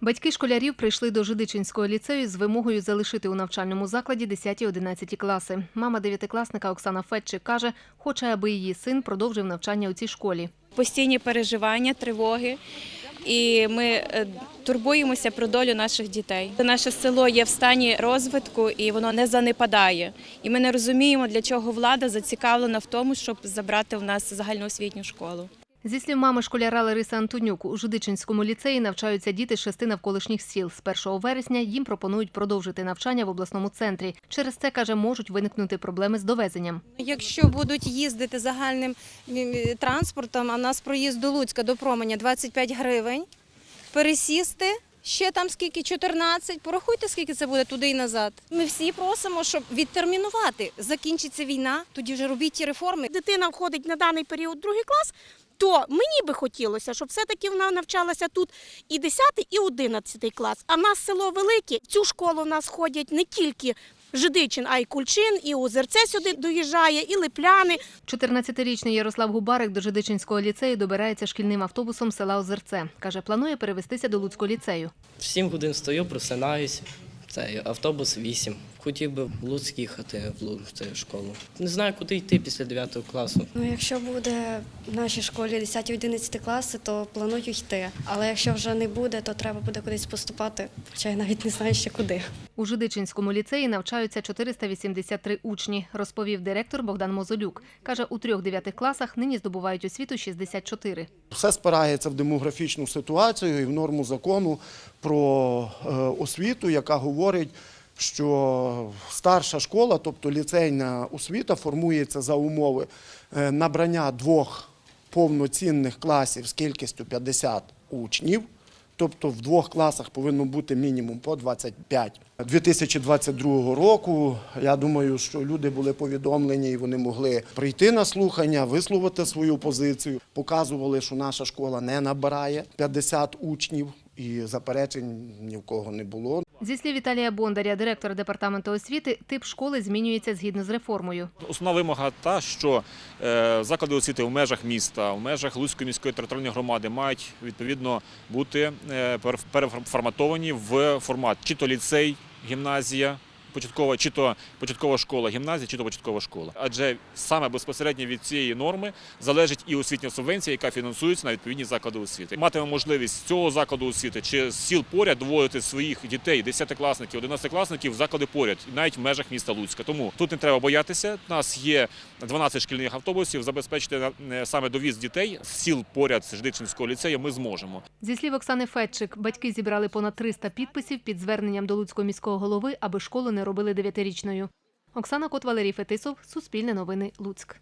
Батьки школярів прийшли до Жидичинського ліцею з вимогою залишити у навчальному закладі 10-11 класи. Мама дев'ятикласника Оксана Фетчик каже, хоче, аби її син продовжив навчання у цій школі. постійні переживання, тривоги. І ми е, турбуємося про долю наших дітей. Наше село є в стані розвитку і воно не занепадає. І ми не розуміємо, для чого влада зацікавлена в тому, щоб забрати в нас загальноосвітню школу. Зі слів мами школяра Лариси Антонюк, у Жидичинському ліцеї навчаються діти з шести навколишніх сіл. З 1 вересня їм пропонують продовжити навчання в обласному центрі. Через це, каже, можуть виникнути проблеми з довезенням. Якщо будуть їздити загальним транспортом, а нас проїзд до Луцька до Променя 25 гривень, пересісти ще там скільки 14, порахуйте, скільки це буде туди і назад. Ми всі просимо, щоб відтермінувати. Закінчиться війна, тоді вже робіть ті реформи. дитина входить на даний період другий клас, то мені би хотілося, щоб все-таки вона навчалася тут і 10, і 11 клас. А в нас село велике. В цю школу в нас ходять не тільки Жидичин, а й Кульчин, і Озерце сюди доїжджає, і Липляни. 14-річний Ярослав Губарик до Жидичинського ліцею добирається шкільним автобусом села Озерце. Каже, планує перевестися до Луцького ліцею. В 7 годин стою, просинаюсь. Це автобус 8. Хотів би в Луцьк їхати в цю школу. Не знаю, куди йти після 9 класу. Ну, якщо буде в нашій школі 10-11 класи, то планую йти. Але якщо вже не буде, то треба буде кудись поступати, хоча я навіть не знаю ще куди. У Жидичинському ліцеї навчаються 483 учні, розповів директор Богдан Мозолюк. Каже, у трьох дев'ятих класах нині здобувають освіту 64. Все спирається в демографічну ситуацію і в норму закону про е, освіту, яка говорить, що старша школа, тобто ліцейна освіта, формується за умови е, набрання двох повноцінних класів з кількістю 50 учнів. Тобто в двох класах повинно бути мінімум по 25. 2022 року, я думаю, що люди були повідомлені і вони могли прийти на слухання, висловити свою позицію. Показували, що наша школа не набирає 50 учнів, і заперечень ні в кого не було. Зі слів Віталія Бондаря, директора департаменту освіти, тип школи змінюється згідно з реформою. Основна вимога та, що е, заклади освіти в межах міста, в межах Луцької міської територіальної громади мають відповідно бути е, переформатовані в формат чи то ліцей, гімназія. Початкова, чи то початкова школа, гімназія, чи то початкова школа. Адже саме безпосередньо від цієї норми залежить і освітня субвенція, яка фінансується на відповідні заклади освіти. Матиме можливість з цього закладу освіти чи з сіл поряд доводити своїх дітей, 10-класників, 11-класників в заклади поряд, навіть в межах міста Луцька. Тому тут не треба боятися. У нас є 12 шкільних автобусів. Забезпечити е, саме довіз дітей з сіл поряд Ждичинського ліцею. Ми зможемо. Зі слів Оксани Фетчик, батьки зібрали понад 300 підписів під зверненням до Луцького міського голови, аби школу не робили дев'ятирічною. Оксана Кот, Валерій Фетисов, Суспільне новини, Луцьк.